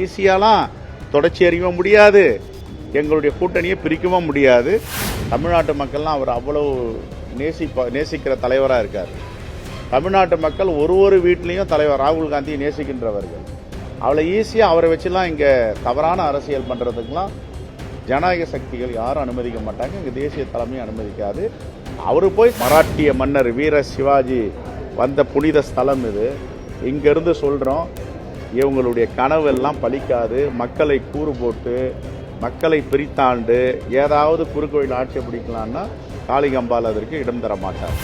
ஈஸியாலாம் தொடர்ச்சி அறியவும் முடியாது. எங்களுடைய கூட்டணியை பிரிக்கவும் முடியாது. தமிழ்நாட்டு மக்கள்லாம் அவர் அவ்வளவு நேசிப்ப நேசிக்கிற தலைவராக இருக்கார். தமிழ்நாட்டு மக்கள் ஒரு ஒரு வீட்லேயும் தலைவர் ராகுல் காந்தியை நேசிக்கின்றவர்கள். அவ்வளோ ஈஸியாக அவரை வச்சுலாம் இங்கே தவறான அரசியல் பண்ணுறதுக்கெலாம் ஜனநாயக சக்திகள் யாரும் அனுமதிக்க மாட்டாங்க. இங்கே தேசிய தலைமையும் அனுமதிக்காது. அவர் போய் மராட்டிய மன்னர் வீர சிவாஜி வந்த புனித ஸ்தலம் இது. இங்கேருந்து சொல்கிறோம் இவங்களுடைய கனவெல்லாம் பலிக்காது. மக்களை கூறு போட்டு மக்களை பிரித்தாண்டு ஏதாவது குறுக்கோயில் ஆட்சி பிடிக்கலான்னா காளிகம்பால் அதற்கு இடம் தர மாட்டார்.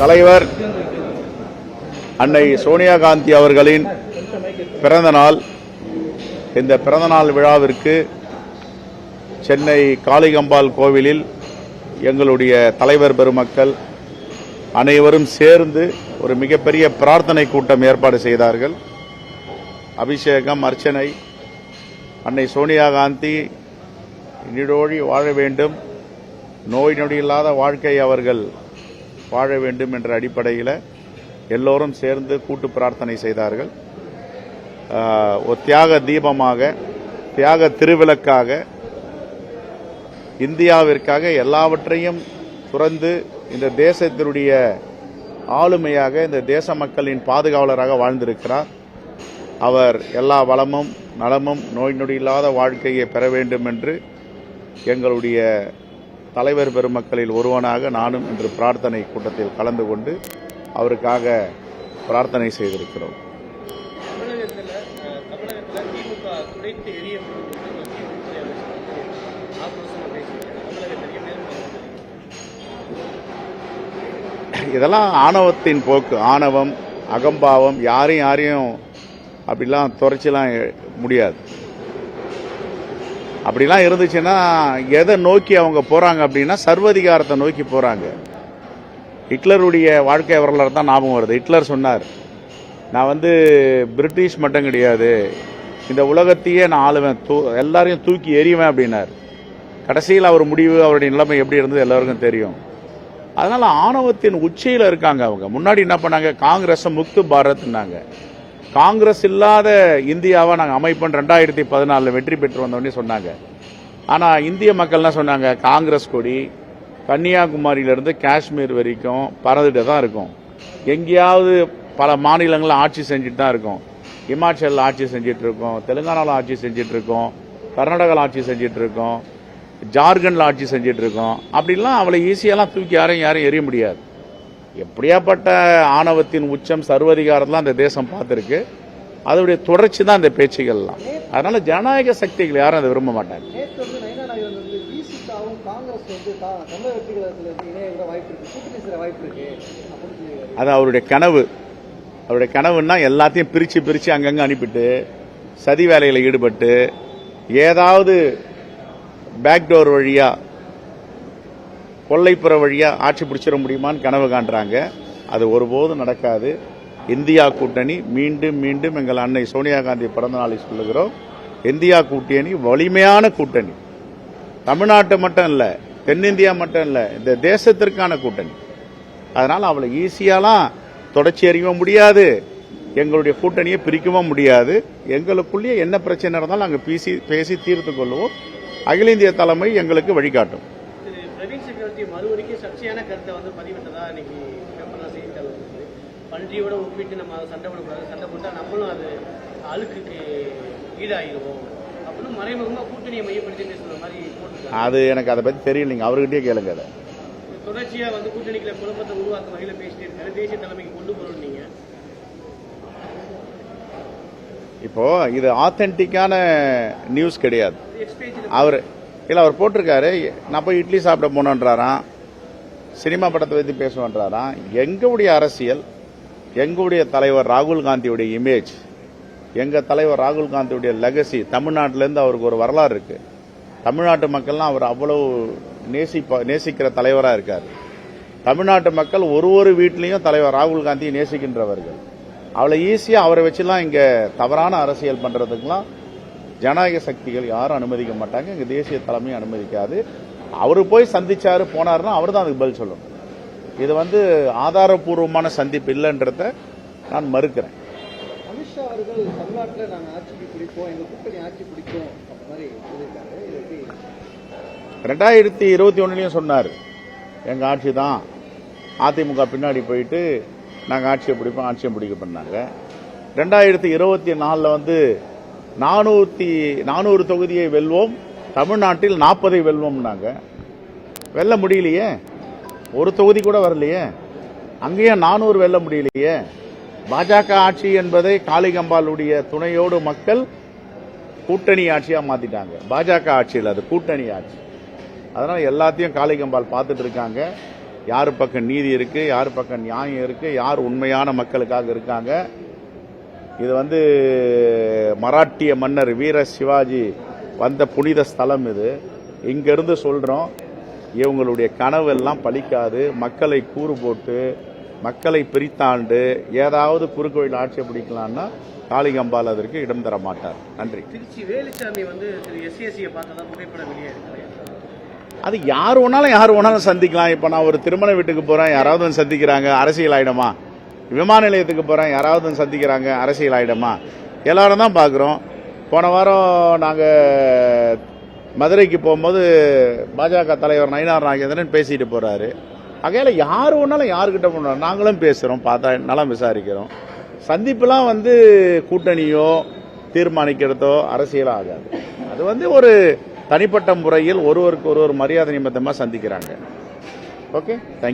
தலைவர் அன்னை சோனியா காந்தி அவர்களின் பிறந்தநாள் இந்த பிறந்தநாள் விழாவிற்கு சென்னை காளிகம்பாள் கோவிலில் எங்களுடைய தலைவர் பெருமக்கள் அனைவரும் சேர்ந்து ஒரு மிகப்பெரிய பிரார்த்தனை கூட்டம் ஏற்பாடு செய்தார்கள். அபிஷேகம் அர்ச்சனை அன்னை சோனியா காந்தி நிடோழி வாழ வேண்டும் நோய் நொடி இல்லாத வாழ்க்கை அவர்கள் வாழ வேண்டும் என்ற அடிப்படையில் எல்லோரும் சேர்ந்து கூட்டு பிரார்த்தனை செய்தார்கள். ஒரு தியாக தீபமாக தியாக திருவிளக்காக இந்தியாவிற்காக எல்லாவற்றையும் துறந்து இந்த தேசத்தினுடைய ஆளுமையாக இந்த தேச மக்களின் பாதுகாவலராக வாழ்ந்திருக்கிறார். அவர் எல்லா வளமும் நலமும் நோய் நொடி இல்லாத வாழ்க்கையை பெற வேண்டும் என்று எங்களுடைய தலைவர் பெருமக்களில் ஒருவனாக நானும் இன்று பிரார்த்தனை கூட்டத்தில் கலந்து கொண்டு அவருக்காக பிரார்த்தனை செய்திருக்கிறோம். இதெல்லாம் ஆணவத்தின் போக்கு. ஆணவம் அகம்பாவம் யாரையும் யாரையும் அப்படிலாம் துறைச்சிலாம் முடியாது. அப்படிலாம் இருந்துச்சுன்னா எதை நோக்கி அவங்க போகிறாங்க அப்படின்னா சர்வதிகாரத்தை நோக்கி போகிறாங்க ஹிட்லருடைய வாழ்க்கை வரலாறு தான் ஞாபகம் வருது. ஹிட்லர் சொன்னார் நான் வந்து பிரிட்டிஷ் மட்டும் கிடையாது. இந்த உலகத்தையே நான் ஆளுவேன். தூ எல்லாரையும் தூக்கி எறிவேன் அப்படின்னார். கடைசியில் அவர் முடிவு அவருடைய நிலைமை எப்படி இருந்தது எல்லாருக்கும் தெரியும். அதனால் ஆணவத்தின் உச்சியில் இருக்காங்க அவங்க. முன்னாடி என்ன பண்ணாங்க? காங்கிரஸை முக்து பாரத்னாங்க. காங்கிரஸ் இல்லாத இந்தியாவை நாங்கள் அமைப்போம். ரெண்டாயிரத்தி பதினாலில் வெற்றி பெற்று வந்தோடனே சொன்னாங்க. ஆனால் இந்திய மக்கள்லாம் சொன்னாங்க? காங்கிரஸ் கொடி கன்னியாகுமரியிலிருந்து காஷ்மீர் வரைக்கும் பறந்துட்டு தான் இருக்கும். எங்கேயாவது பல மாநிலங்களில் ஆட்சி செஞ்சுட்டு தான் இருக்கும். இமாச்சலில் ஆட்சி செஞ்சிட்ருக்கோம் தெலுங்கானாவில் ஆட்சி செஞ்சிட்ருக்கோம் கர்நாடகாவில் ஆட்சி செஞ்சிட்ருக்கோம் இருக்கோம். ஜார்க்கண்டில் ஆட்சி செஞ்சுட்டு இருக்கோம் அப்படிலாம் அவளை ஈஸியெல்லாம் தூக்கி யாரையும் யாரும் எறிய முடியாது. எப்படியாப்பட்ட ஆணவத்தின் உச்சம் சர்வதிகாரம்லாம் அந்த தேசம் பார்த்துருக்கு. அதோடைய தொடர்ச்சி தான் இந்த பேச்சுகள்லாம். அதனால ஜனநாயக சக்திகள் யாரும் அதை விரும்ப மாட்டாங்க. அது அவருடைய கனவு. அவருடைய கனவுன்னா எல்லாத்தையும் பிரித்து பிரித்து அங்கங்கே அனுப்பிட்டு சதி வேலையில் ஈடுபட்டு ஏதாவது பேக்டோர் வழியாக கொல்லைப்புற வழியாக ஆட்சி பிடிச்சிட முடியுமான்னு கனவு காண்றாங்க. அது ஒருபோதும் நடக்காது. இந்தியா கூட்டணி மீண்டும் மீண்டும் எங்கள் அன்னை சோனியா காந்தி பிறந்த நாளை சொல்லுகிறோம். இந்தியா கூட்டணி வலிமையான கூட்டணி. தமிழ்நாட்டு மட்டும் இல்லை தென்னிந்தியா மட்டும் இல்லை இந்த தேசத்திற்கான கூட்டணி. அதனால் அவளை ஈஸியாலாம் தொடர்ச்சி அறியவும் முடியாது. எங்களுடைய கூட்டணியை பிரிக்கவும் முடியாது. எங்களுக்குள்ளேயே என்ன பிரச்சனை இருந்தாலும் நாங்கள் பேசி பேசி தீர்த்து கொள்வோம் அகில இந்திய தலைமை எங்களுக்கு வழிகாட்டும். பன்றியோட ஒப்பிட்டு நம்ம அதை சண்டை போடக்கூடாது. சண்டை போட்டால் நம்மளும் அது அழுக்குக்கு ஈடாகிடுவோம். அப்படின்னு மறைமுகமாக கூட்டணியை மையப்படுத்தி பேசுகிற மாதிரி அது எனக்கு அதை பற்றி தெரியலைங்க அவர்கிட்டயே கேளுங்க அதை. தொடர்ச்சியாக வந்து கூட்டணிக்குள்ள குழப்பத்தை உருவாக்கும் வகையில் பேசிட்டே இருக்காரு. தேசிய தலைமைக்கு கொண்டு போகிறோம் நீங்கள் இப்போ இது ஆத்தென்டிக்கான நியூஸ் கிடையாது. அவர் இல்லை அவர் போட்டிருக்காரு. நான் போய் இட்லி சாப்பிட போனோன்றாராம் சினிமா படத்தை பற்றி பேசுவோன்றாராம் எங்களுடைய அரசியல் எங்களுடைய தலைவர் ராகுல் காந்தியுடைய இமேஜ் எங்கள் தலைவர் ராகுல் காந்தியுடைய லெகசி தமிழ்நாட்டிலேருந்து அவருக்கு ஒரு வரலாறு இருக்குது தமிழ்நாட்டு மக்கள்லாம் அவர் அவ்வளவு நேசிப்ப நேசிக்கிற தலைவராக இருக்கார். தமிழ்நாட்டு மக்கள் ஒரு ஒரு வீட்லேயும் தலைவர் ராகுல் காந்தியை நேசிக்கின்றவர்கள். அவ்வளோ ஈஸியாக அவரை வச்சுலாம் இங்கே தவறான அரசியல் பண்ணுறதுக்கெலாம் ஜனநாயக சக்திகள் யாரும் அனுமதிக்க மாட்டாங்க. இங்கே தேசிய தலைமையும் அனுமதிக்காது. அவர் போய் சந்திச்சாரு போனாருன்னா அவர் தான் அதுக்கு பதில் சொல்லணும். இது வந்து ஆதாரபூர்வமான சந்திப்பு இல்லைன்றத நான் மறுக்கிறேன். அமித்ஷா அவர்கள் தமிழ்நாட்டில் நாங்கள் ஆட்சிக்கு பிடிப்போம் எங்கள் கூட்டணி ஆட்சி பிடிக்கும் அந்த மாதிரி சொல்லியிருக்காரு. இது எப்படி? ரெண்டாயிரத்தி இருபத்தி ஒன்றுலையும் சொன்னார் எங்கள் ஆட்சி தான் அதிமுக பின்னாடி போயிட்டு நாங்கள் ஆட்சியை பிடிப்போம் ஆட்சியை பிடிக்க பண்ணாங்க. ரெண்டாயிரத்தி இருபத்தி நாலில் வந்து நானூற்றி நானூறு தொகுதியை வெல்வோம் தமிழ்நாட்டில் நாற்பதை வெல்வோம்னாங்க வெல்ல முடியலையே? ஒரு தொகுதி கூட வரலையே? அங்கேயும் நானூறு வெல்ல முடியலையே? பாஜக ஆட்சி என்பதை காளிகம்பாளுடைய துணையோடு மக்கள் கூட்டணி ஆட்சியாக மாற்றிட்டாங்க பாஜக ஆட்சியில் அது கூட்டணி ஆட்சி. அதனால் எல்லாத்தையும் காளிகம்பால் பார்த்துட்டு இருக்காங்க. யார் பக்கம் நீதி இருக்கு யார் பக்கம் நியாயம் இருக்கு யார் உண்மையான மக்களுக்காக இருக்காங்க. இது வந்து மராட்டிய மன்னர் வீர சிவாஜி வந்த புனித ஸ்தலம் இது. இங்கிருந்து சொல்கிறோம் இவங்களுடைய கனவெல்லாம் பழிக்காது மக்களை கூறு போட்டு மக்களை பிரித்தாண்டு ஏதாவது குறுக்கோயில் ஆட்சியை பிடிக்கலாம்னா காளிகம்பால் அதற்கு இடம் தர மாட்டார் நன்றி. திருச்சி வேலுச்சாமி வந்து திரு எஸ்சிஎஸ்சியை பார்த்ததா புகைப்படம் வெளியாயிருக்கு அது யார் வேணாலும் யார் வேணாலும் சந்திக்கலாம். இப்போ நான் ஒரு திருமண வீட்டுக்கு போகிறேன் யாராவது வந்து சந்திக்கிறாங்க அரசியல் ஆயிடமா விமான நிலையத்துக்கு போகிறேன் யாராவது வந்து சந்திக்கிறாங்க அரசியல் ஆயிடமா எல்லாரும் தான் பார்க்குறோம். போன வாரம் நாங்கள் மதுரைக்கு போகும்போது பாஜக தலைவர் நயினார் நாகேந்திரன் பேசிட்டு போகிறாரு அகையில் யார் வேணாலும் யாருக்கிட்ட போனோம் நாங்களும் பேசுகிறோம் பார்த்தா நலம் விசாரிக்கிறோம். சந்திப்புலாம் வந்து கூட்டணியோ தீர்மானிக்கிறதோ அரசியலாக ஆகாது அது வந்து ஒரு தனிப்பட்ட முறையில் ஒருவருக்கு ஒருவர் மரியாதை நிமித்தமாக சந்திக்கிறாங்க. Okay thank you